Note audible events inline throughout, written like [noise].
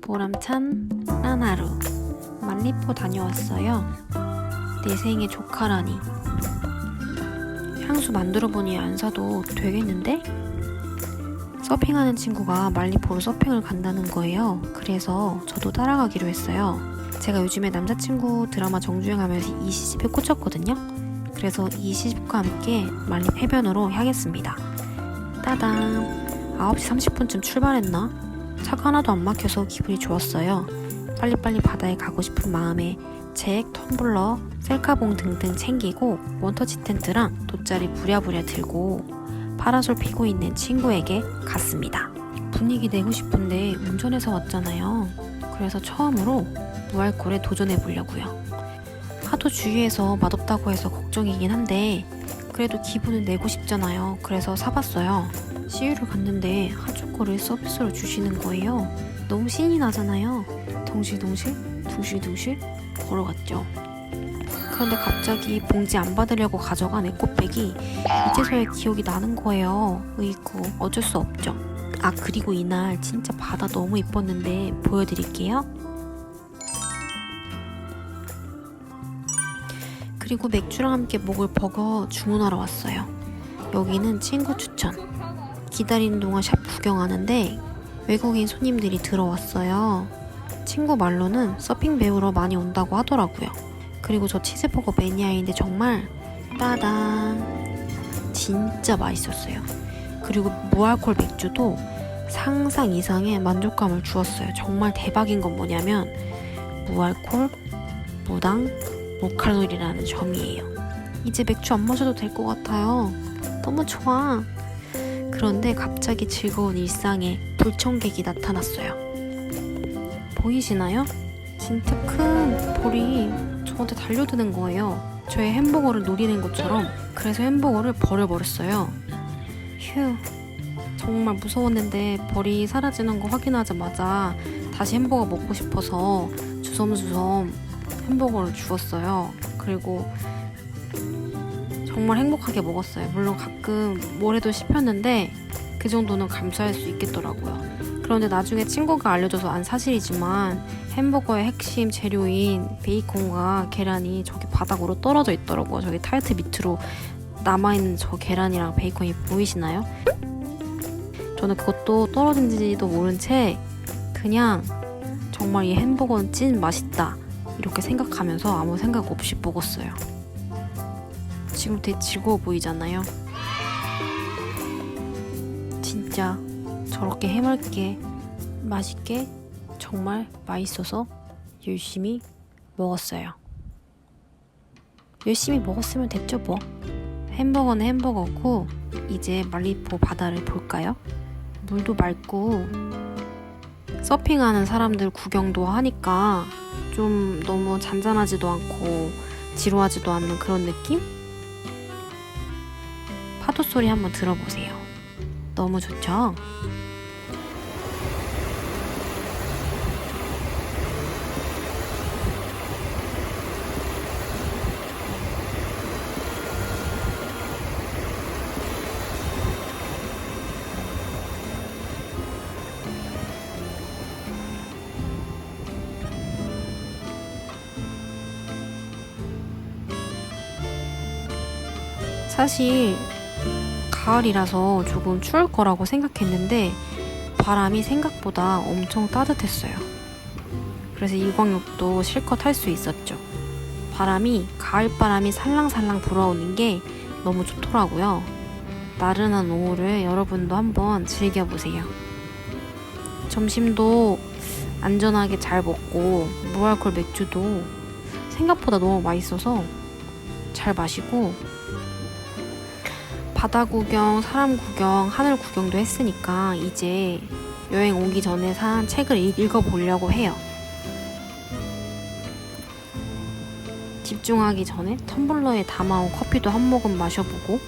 보람찬 한 하루 만리포 다녀왔어요. 내 생의 조카라니. 향수 만들어 보니 안 사도 되겠는데? 서핑하는 친구가 말리포로 서핑을 간다는 거예요. 그래서 저도 따라가기로 했어요. 제가 요즘에 남자친구 드라마 정주행하면서 이 시집에 꽂혔거든요. 그래서 이 시집과 함께 말리 해변으로 향했습니다. 따당! 9시 30분쯤 출발했나? 차가 하나도 안 막혀서 기분이 좋았어요. 빨리빨리 바다에 가고 싶은 마음에 잭, 텀블러, 셀카봉 등등 챙기고 원터치 텐트랑 돗자리 부랴부랴 들고 파라솔 피고 있는 친구에게 갔습니다. 분위기 내고 싶은데 운전해서 왔잖아요. 그래서 처음으로 무알콜에 도전해 보려고요. 하도 주위에서 맛없다고 해서 걱정이긴 한데 그래도 기분은 내고 싶잖아요. 그래서 사봤어요. CU를 갔는데 핫초코를 서비스로 주시는 거예요. 너무 신이 나잖아요. 덩실덩실, 둥실둥실 걸어갔죠. 그런데 갑자기 봉지 안 받으려고 가져간 에코백이 이제서야 기억이 나는 거예요. 으이구, 어쩔 수 없죠. 아, 그리고 이날 진짜 바다 너무 이뻤는데 보여드릴게요. 그리고 맥주랑 함께 먹을 버거 주문하러 왔어요. 여기는 친구 추천. 기다리는 동안 샵 구경하는데 외국인 손님들이 들어왔어요. 친구 말로는 서핑 배우러 많이 온다고 하더라고요. 그리고 저 치즈버거 매니아인데 정말 따단 진짜 맛있었어요. 그리고 무알콜 맥주도 상상 이상의 만족감을 주었어요. 정말 대박인 건 뭐냐면 무알콜, 무당, 무칼로리라는 점이에요. 이제 맥주 안 마셔도 될 것 같아요. 너무 좋아. 그런데 갑자기 즐거운 일상에 불청객이 나타났어요. 보이시나요? 진짜 큰 볼이 저한테 달려드는 거예요. 저의 햄버거를 노리는 것처럼. 그래서 햄버거를 버려버렸어요. 휴. 정말 무서웠는데 벌이 사라지는 거 확인하자마자 다시 햄버거 먹고 싶어서 주섬주섬 햄버거를 주었어요. 그리고 정말 행복하게 먹었어요. 물론 가끔 모래도 씹혔는데 그 정도는 감수할 수 있겠더라고요. 그런데 나중에 친구가 알려줘서 안 사실이지만 햄버거의 핵심 재료인 베이컨과 계란이 저기 바닥으로 떨어져 있더라고요. 저기 타이트 밑으로 남아있는 저 계란이랑 베이컨이 보이시나요? 저는 그것도 떨어진지도 모른 채 그냥 정말 이 햄버거는 찐 맛있다 이렇게 생각하면서 아무 생각 없이 먹었어요. 지금 되게 즐거워 보이잖아요. 진짜 저렇게 해맑게 맛있게 정말 맛있어서 열심히 먹었어요. 열심히 먹었으면 됐죠 뭐. 햄버거는 햄버거고 이제 말리포 바다를 볼까요? 물도 맑고 서핑하는 사람들 구경도 하니까 좀 너무 잔잔하지도 않고 지루하지도 않는 그런 느낌? 파도 소리 한번 들어보세요. 너무 좋죠? 사실 가을이라서 조금 추울 거라고 생각했는데 바람이 생각보다 엄청 따뜻했어요. 그래서 일광욕도 실컷 할 수 있었죠. 바람이 가을 바람이 살랑살랑 불어오는 게 너무 좋더라고요. 나른한 오후를 여러분도 한번 즐겨보세요. 점심도 안전하게 잘 먹고 무알콜 맥주도 생각보다 너무 맛있어서 잘 마시고 바다 구경, 사람 구경, 하늘 구경도 했으니까 이제 여행 오기 전에 산 책을 읽- 읽어보려고 해요. 집중하기 전에 텀블러에 담아온 커피도 한 모금 마셔보고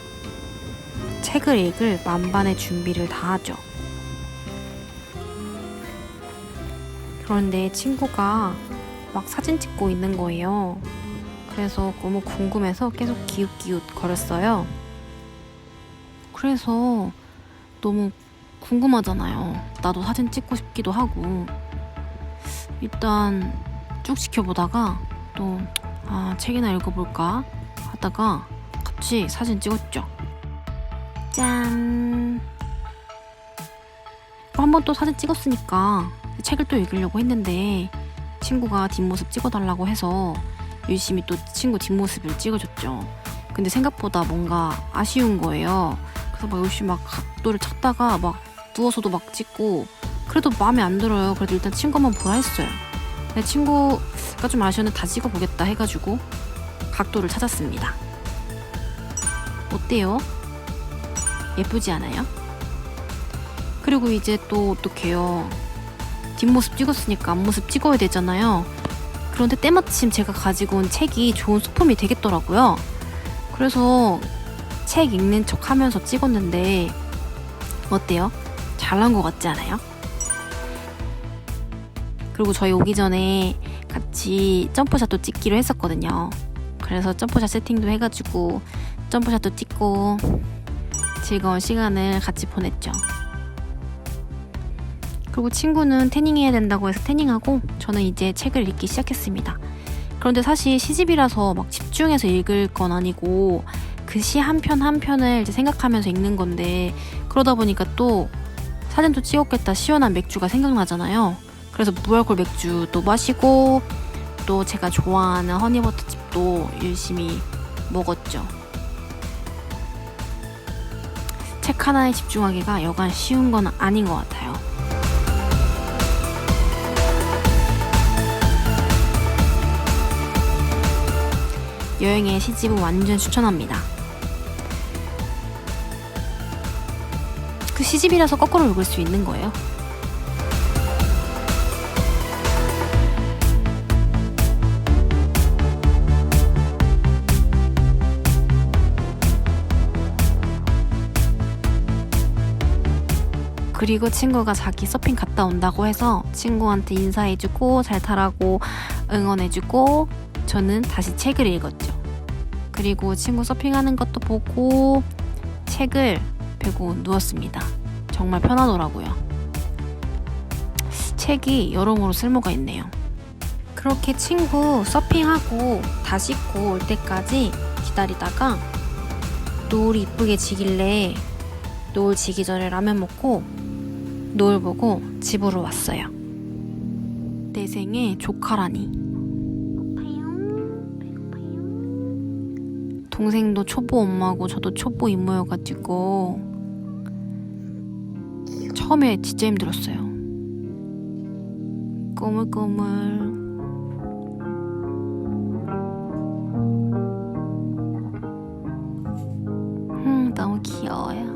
책을 읽을 만반의 준비를 다 하죠. 그런데 친구가 막 사진 찍고 있는 거예요. 그래서 너무 궁금해서 계속 기웃기웃 거렸어요. 그래서 너무 궁금하잖아요. 나도 사진 찍고 싶기도 하고. 일단 쭉 지켜보다가 또 아, 책이나 읽어볼까 하다가 같이 사진 찍었죠. 짠. 한 번 또 사진 찍었으니까 책을 또 읽으려고 했는데 친구가 뒷모습 찍어달라고 해서 열심히 또 친구 뒷모습을 찍어줬죠. 근데 생각보다 뭔가 아쉬운 거예요. 그래서 막 열심히 막 각도를 찾다가 막 누워서도 막 찍고 그래도 마음에 안 들어요. 그래도 일단 친구 한번 보라 했어요. 근데 친구가 좀 아쉬웠는데 다 찍어보겠다 해가지고 각도를 찾았습니다. 어때요? 예쁘지 않아요? 그리고 이제 또 어떡해요. 뒷모습 찍었으니까 앞모습 찍어야 되잖아요. 그런데 때마침 제가 가지고 온 책이 좋은 소품이 되겠더라고요. 그래서 책 읽는 척 하면서 찍었는데 어때요? 잘난 것 같지 않아요? 그리고 저희 오기 전에 같이 점프샷도 찍기로 했었거든요. 그래서 점프샷 세팅도 해가지고 점프샷도 찍고 즐거운 시간을 같이 보냈죠. 그리고 친구는 태닝해야 된다고 해서 태닝하고 저는 이제 책을 읽기 시작했습니다. 그런데 사실 시집이라서 막 집중해서 읽을 건 아니고 그 시 한 편 한 편을 이제 생각하면서 읽는 건데 그러다 보니까 또 사진도 찍었겠다 시원한 맥주가 생각나잖아요. 그래서 무알콜 맥주 또 마시고 또 제가 좋아하는 허니버터칩도 열심히 먹었죠. 책 하나에 집중하기가 여간 쉬운 건 아닌 것 같아요. 여행에 시집은 완전 추천합니다. 시집이라서 거꾸로 읽을 수 있는 거예요. 그리고 친구가 자기 서핑 갔다 온다고 해서 친구한테 인사해주고 잘 타라고 응원해주고 저는 다시 책을 읽었죠. 그리고 친구 서핑하는 것도 보고 책을 펴고 누웠습니다. 정말 편하더라고요. 책이 여러모로 쓸모가 있네요. 그렇게 친구 서핑하고 다 씻고 올 때까지 기다리다가 노을이 이쁘게 지길래 노을 지기 전에 라면 먹고 노을 보고 집으로 왔어요. 내 생에 조카라니. 동생도 초보 엄마고 저도 초보 이모여가지고 처음에 진짜 힘들었어요. 꼬물꼬물. 음, 너무 귀여워요.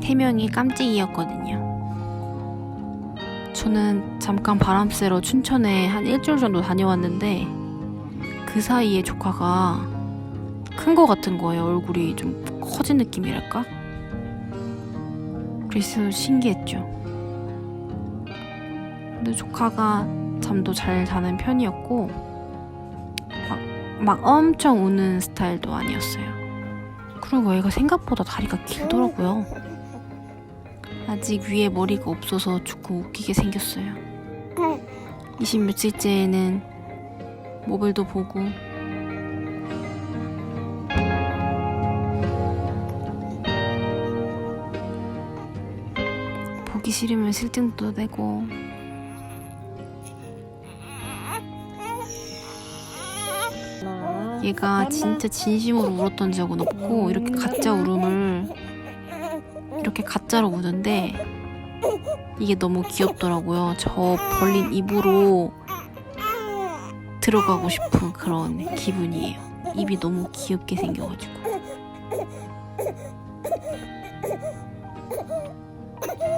태명이 깜찍이였거든요. 저는 잠깐 바람 쐬러 춘천에 한 일주일 정도 다녀왔는데 그 사이에 조카가 큰 거 같은 거예요. 얼굴이 좀 커진 느낌이랄까? 그래서 신기했죠. 근데 조카가 잠도 잘 자는 편이었고 막, 막 엄청 우는 스타일도 아니었어요. 그리고 애가 생각보다 다리가 길더라고요. 아직 위에 머리가 없어서 조금 웃기게 생겼어요. 20 며칠째에는 모발도 보고 보기 싫으면 실증도 내고 얘가 진짜 진심으로 울었던 적은 없고 이렇게 가짜 울음을 이렇게 가짜로 우는데 이게 너무 귀엽더라고요. 저 벌린 입으로 들어가고 싶은 그런 기분이에요. 입이 너무 귀엽게 생겨가지고.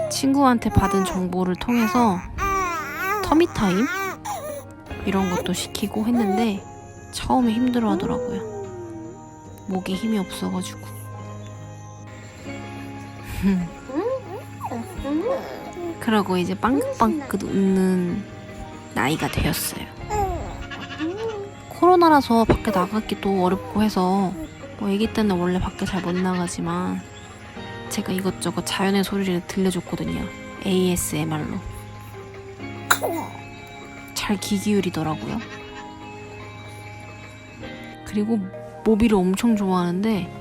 친구한테 받은 정보를 통해서 터미타임 이런 것도 시키고 했는데 처음에 힘들어 하더라고요. 목에 힘이 없어가지고. 그러고 이제 빵긋빵긋 웃는 나이가 되었어요. 코로나라서 밖에 나가기도 어렵고 해서 뭐 아기 때는 원래 밖에 잘 못 나가지만 제가 이것저것 자연의 소리를 들려줬거든요. ASMR로. 잘 귀 기울이더라고요. 그리고 모비를 엄청 좋아하는데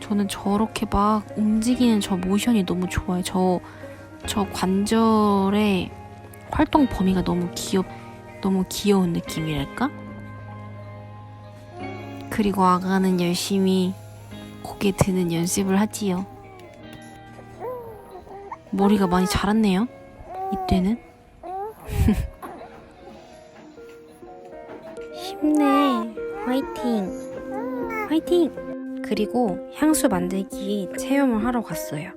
저는 저렇게 막 움직이는 저 모션이 너무 좋아요. 저, 저 관절의 활동 범위가 너무 귀엽, 너무 귀여운 느낌이랄까? 그리고 아가는 열심히 고개 드는 연습을 하지요. 머리가 많이 자랐네요. 이때는. [laughs] 힘내. 화이팅. 화이팅. 그리고 향수 만들기 체험을 하러 갔어요.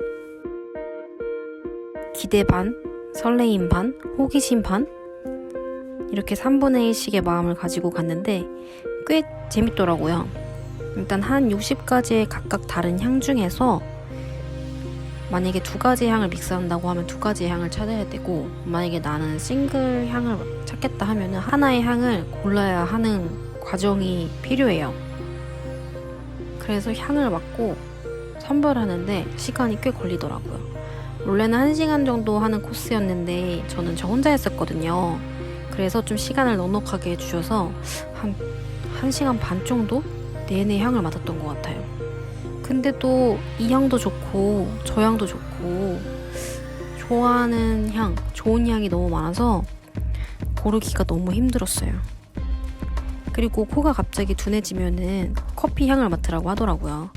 기대 반, 설레임 반, 호기심 반. 이렇게 3분의 1씩의 마음을 가지고 갔는데 꽤 재밌더라고요. 일단 한 60가지의 각각 다른 향 중에서 만약에 두 가지 향을 믹스한다고 하면 두 가지의 향을 찾아야 되고 만약에 나는 싱글 향을 찾겠다 하면은 하나의 향을 골라야 하는 과정이 필요해요. 그래서 향을 맡고 선별하는데 시간이 꽤 걸리더라고요. 원래는 1시간 정도 하는 코스였는데 저는 저 혼자 했었거든요. 그래서 좀 시간을 넉넉하게 해주셔서 한 1시간 반 정도 내내 향을 맡았던 것 같아요. 근데 또 이 향도 좋고 저 향도 좋고 좋아하는 향, 좋은 향이 너무 많아서 고르기가 너무 힘들었어요. 그리고 코가 갑자기 둔해지면은 커피 향을 맡으라고 하더라고요.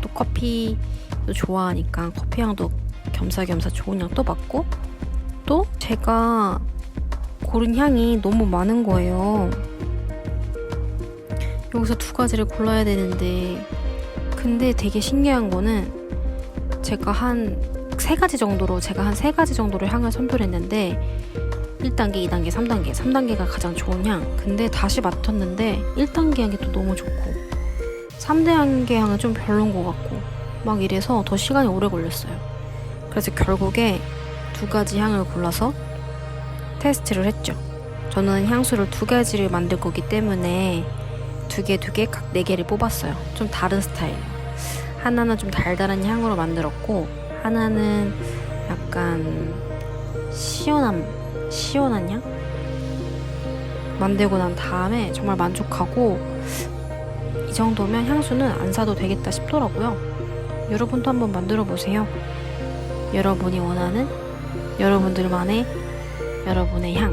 또 커피도 좋아하니까 커피 향도 겸사겸사 좋은 향 또 맡고 또 제가 고른 향이 너무 많은 거예요. 여기서 두 가지를 골라야 되는데 근데 되게 신기한 거는 제가 한 세 가지 정도로 제가 한 세 가지 정도로 향을 선별했는데 1단계, 2단계, 3단계 3단계가 가장 좋은 향 근데 다시 맡았는데 1단계 향이 또 너무 좋고 3단계 향은 좀 별론 것 같고 막 이래서 더 시간이 오래 걸렸어요 그래서 결국에 두 가지 향을 골라서 테스트를 했죠 저는 향수를 두 가지를 만들 거기 때문에 두 개, 두 개, 각 네 개를 뽑았어요. 좀 다른 스타일이에요. 하나는 좀 달달한 향으로 만들었고, 하나는 약간 시원한, 시원한 향? 만들고 난 다음에 정말 만족하고, 이 정도면 향수는 안 사도 되겠다 싶더라고요. 여러분도 한번 만들어 보세요. 여러분이 원하는 여러분들만의 여러분의 향.